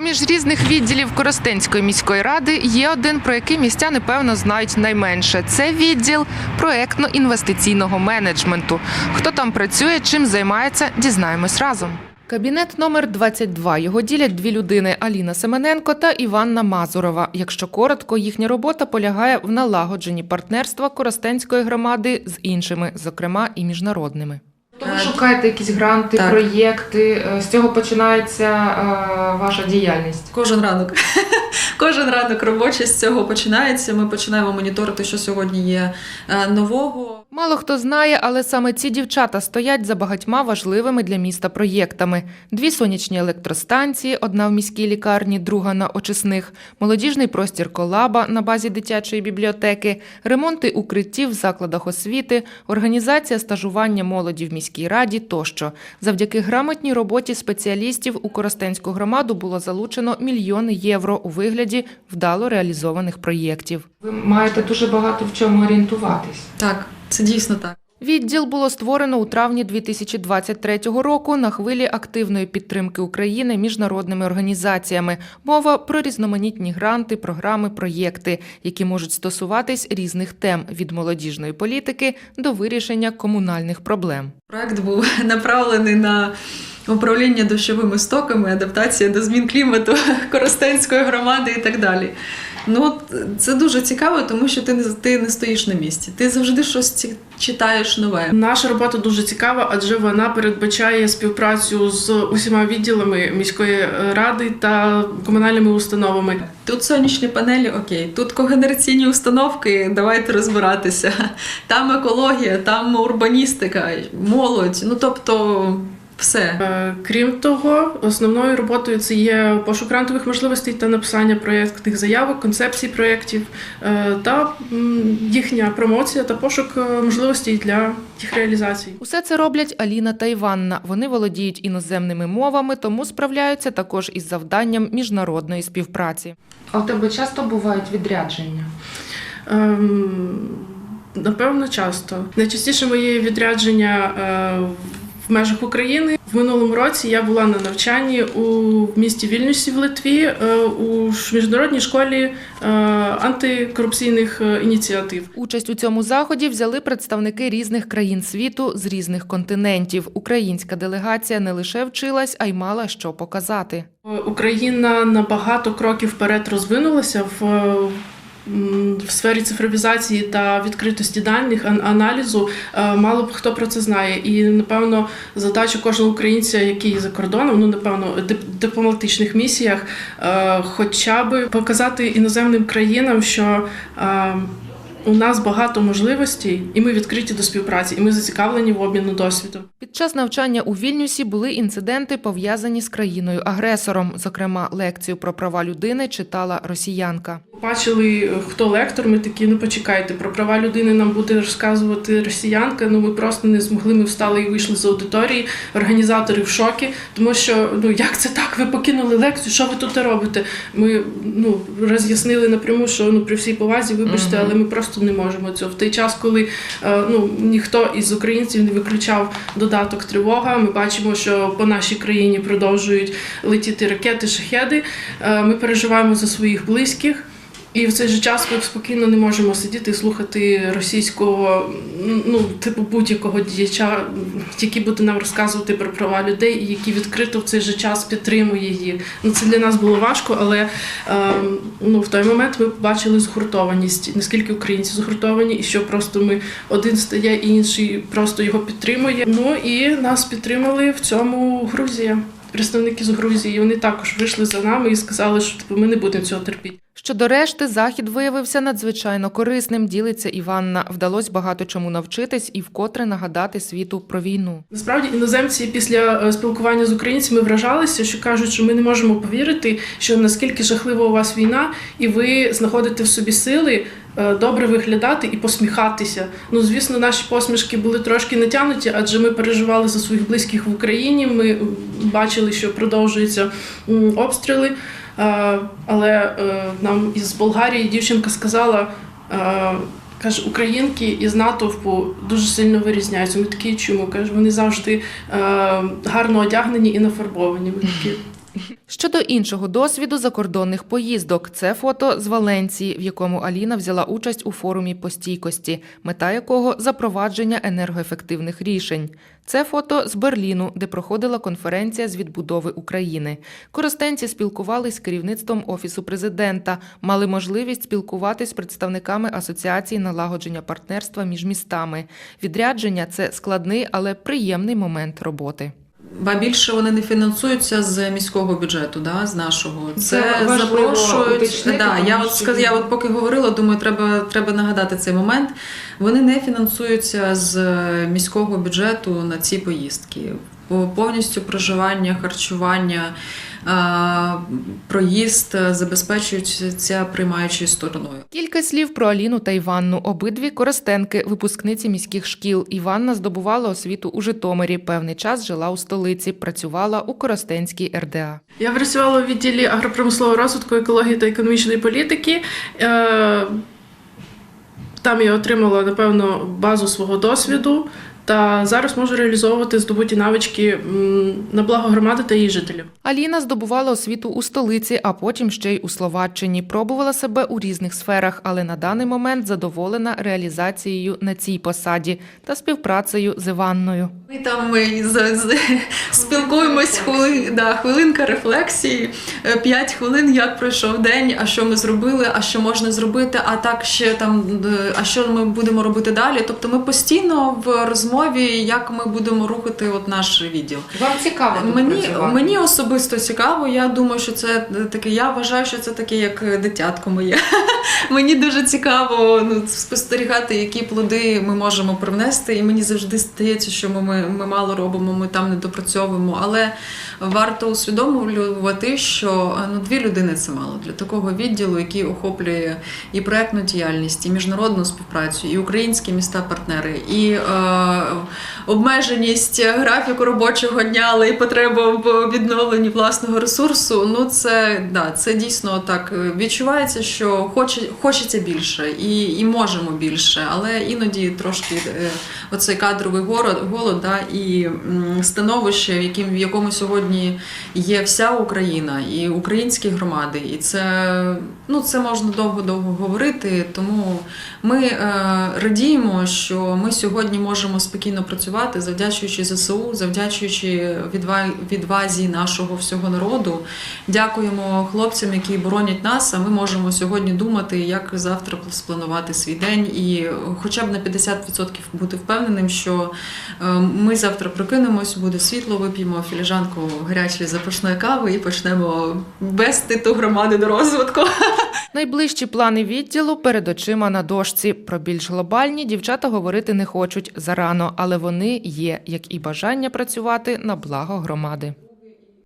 Поміж різних відділів Коростенської міської ради є один, про який містяни певно знають найменше. Це відділ проектно-інвестиційного менеджменту. Хто там працює, чим займається, дізнаємось разом. Кабінет номер 22. Його ділять дві людини: Аліна Семененко та Іванна Мазурова. Якщо коротко, їхня робота полягає в налагодженні партнерства Коростенської громади з іншими, зокрема і міжнародними. Тобто Ви шукаєте якісь гранти, Так. проєкти. З цього починається ваша діяльність. Кожен ранок. Кожен ранок робочий з цього починається. Ми починаємо моніторити, що сьогодні є е, нового. Мало хто знає, але саме ці дівчата стоять за багатьма важливими для міста проєктами: дві сонячні електростанції, одна в міській лікарні, друга на очисних, молодіжний простір колаба на базі дитячої бібліотеки, ремонти укриттів в закладах освіти, організація стажування молоді в міській раді тощо. Завдяки грамотній роботі спеціалістів у Коростенську громаду було залучено мільйони євро у вигляді вдало реалізованих проєктів. Ви маєте дуже багато в чому орієнтуватись. Так, це дійсно так. Відділ було створено у травні 2023 року на хвилі активної підтримки України міжнародними організаціями. Мова про різноманітні гранти, програми, проєкти, які можуть стосуватись різних тем від молодіжної політики до вирішення комунальних проблем. Проект був направлений на управління дощовими стоками, адаптація до змін клімату Коростенської громади і так далі. Ну, от це дуже цікаво, тому що ти не ти не стоїш на місці. Ти завжди щось ці- читаєш нове. Наша робота дуже цікава, адже вона передбачає співпрацю з усіма відділами міської е, ради та комунальними установами. Тут сонячні панелі, окей, тут когенераційні установки, давайте розбиратися. Там екологія, там урбаністика, молодь. Ну тобто, все. Е, Крім того, основною роботою це є пошук грантових можливостей та написання проєктних заявок, концепцій проєктів е, та їхня промоція та пошук е, можливостей для їх реалізації. Усе це роблять Аліна та Іванна. Вони володіють іноземними мовами, тому справляються також із завданням міжнародної співпраці. А в тебе часто бувають відрядження? Ем, Напевно, часто. Найчастіше мої відрядження е, в межах України. В минулому році я була на навчанні у місті Вільнюсі в Литві е, у міжнародній школі е, антикорупційних е, ініціатив. Участь у цьому заході взяли представники різних країн світу з різних континентів. Українська делегація не лише вчилась, а й мала що показати. Україна на багато кроків вперед розвинулася в. В сфері цифровізації та відкритості даних аналізу е, мало б хто про це знає. І напевно задача кожного українця, який за кордоном, ну напевно, в дип- дипломатичних місіях, е, хоча б показати іноземним країнам, що е, у нас багато можливостей, і ми відкриті до співпраці, і ми зацікавлені в обміну досвідом. Під час навчання у Вільнюсі були інциденти, пов'язані з країною-агресором. Зокрема, лекцію про права людини читала росіянка. Бачили, хто лектор. Ми такі, ну почекайте, про права людини нам буде розказувати росіянка. Ну ми просто не змогли. Ми встали і вийшли з аудиторії. Організатори в шокі, тому що ну як це так? Ви покинули лекцію? Що ви тут робите? Ми ну роз'яснили напряму, що ну при всій повазі, вибачте, але ми просто не можемо цього. В той час, коли е, ну ніхто із українців не виключав додаток тривога. Ми бачимо, що по нашій країні продовжують летіти ракети, шахеди. Е, Ми переживаємо за своїх близьких. І в цей же час ми спокійно не можемо сидіти і слухати російського, ну типу будь-якого діяча, який буде нам розказувати про права людей, і який відкрито в цей же час підтримує їх. Ну це для нас було важко, але е, ну в той момент ми побачили згуртованість, наскільки українці згуртовані, і що просто ми один стає, і інший просто його підтримує. Ну і нас підтримали в цьому Грузія. Представники з Грузії вони також вийшли за нами і сказали, що типу, ми не будемо цього терпіти. Щодо решти, захід виявився надзвичайно корисним. Ділиться Іванна. Вдалось багато чому навчитись і вкотре нагадати світу про війну. Насправді іноземці після е, спілкування з українцями вражалися, що кажуть, що ми не можемо повірити, що наскільки жахлива у вас війна, і ви знаходите в собі сили е, добре виглядати і посміхатися. Ну, звісно, наші посмішки були трошки натягнуті, адже ми переживали за своїх близьких в Україні. Ми бачили, що продовжуються обстріли. Е, Але е, нам із Болгарії дівчинка сказала. е, Каже, українки із натовпу дуже сильно вирізняються. Ми такі чому? Каже, вони завжди гарно одягнені і нафарбовані. Ми такі Щодо іншого досвіду закордонних поїздок, це фото з Валенції, в якому Аліна взяла участь у форумі по стійкості, мета якого запровадження енергоефективних рішень. Це фото з Берліну, де проходила конференція з відбудови України. Користенці спілкувались з керівництвом офісу президента, мали можливість спілкуватись з представниками асоціації налагодження партнерства між містами. Відрядження це складний, але приємний момент роботи. Ба більше вони не фінансуються з міського бюджету, да, з нашого. Це, Це запрошують. уточнити, Да, я от сказ, я от поки говорила, думаю, треба, треба нагадати цей момент. Вони не фінансуються з міського бюджету на ці поїздки. По- Повністю проживання, харчування, проїзд забезпечуються приймаючою стороною. Кілька слів про Аліну та Іванну. Обидві коростенки, випускниці міських шкіл. Іванна здобувала освіту у Житомирі. Певний час жила у столиці, працювала у Коростенській РДА. Я працювала в відділі агропромислового розвитку, екології та економічної політики. Е, Там я отримала, напевно, базу свого досвіду. Та зараз можу реалізовувати здобуті навички на благо громади та її жителів. Аліна здобувала освіту у столиці, а потім ще й у Словаччині. Пробувала себе у різних сферах, але на даний момент задоволена реалізацією на цій посаді та співпрацею з Іванною. Ми там ми спілкуємось хвилин, да, хвилинка рефлексії, е, п'ять хвилин, як пройшов день, а що ми зробили, а що можна зробити, а так ще там, е, а що ми будемо робити далі. Тобто ми постійно в розмові, як ми будемо рухати от наш відділ. Вам цікаво Мені, мені особисто цікаво. Я думаю, що це таке. Я вважаю, що це таке, як дитятко моє. мені дуже цікаво ну, спостерігати, які плоди ми можемо привнести. І мені завжди здається, що ми, ми, ми мало робимо, ми там не допрацьовуємо. Але варто усвідомлювати, що ну, дві людини це мало для такого відділу, який охоплює і проектну діяльність, і міжнародну співпрацю, і українські міста-партнери, і е, обмеженість графіку робочого дня, але і потреба в відновленні власного ресурсу. Ну це да, це дійсно так відчувається, що хоче, хочеться більше і, і можемо більше, але іноді трошки е, оцей кадровий голод, голод да, і становище, в яким в якому сьогодні є вся Україна і українські громади, і це ну це можна довго-довго говорити. Тому ми е, радіємо, що ми сьогодні можемо спокійно працювати, завдячуючи ЗСУ, завдячуючи відва- відвазі нашого всього народу. Дякуємо хлопцям, які боронять нас. А ми можемо сьогодні думати, як завтра спланувати свій день, і хоча б на 50% бути впевненим, що е, ми завтра прокинемось, буде світло, вип'ємо філіжанку гарячої запашної кави і почнемо вести ту громаду до розвитку. Найближчі плани відділу перед очима на дошці. Про більш глобальні дівчата говорити не хочуть зарано, але вони є, як і бажання працювати на благо громади.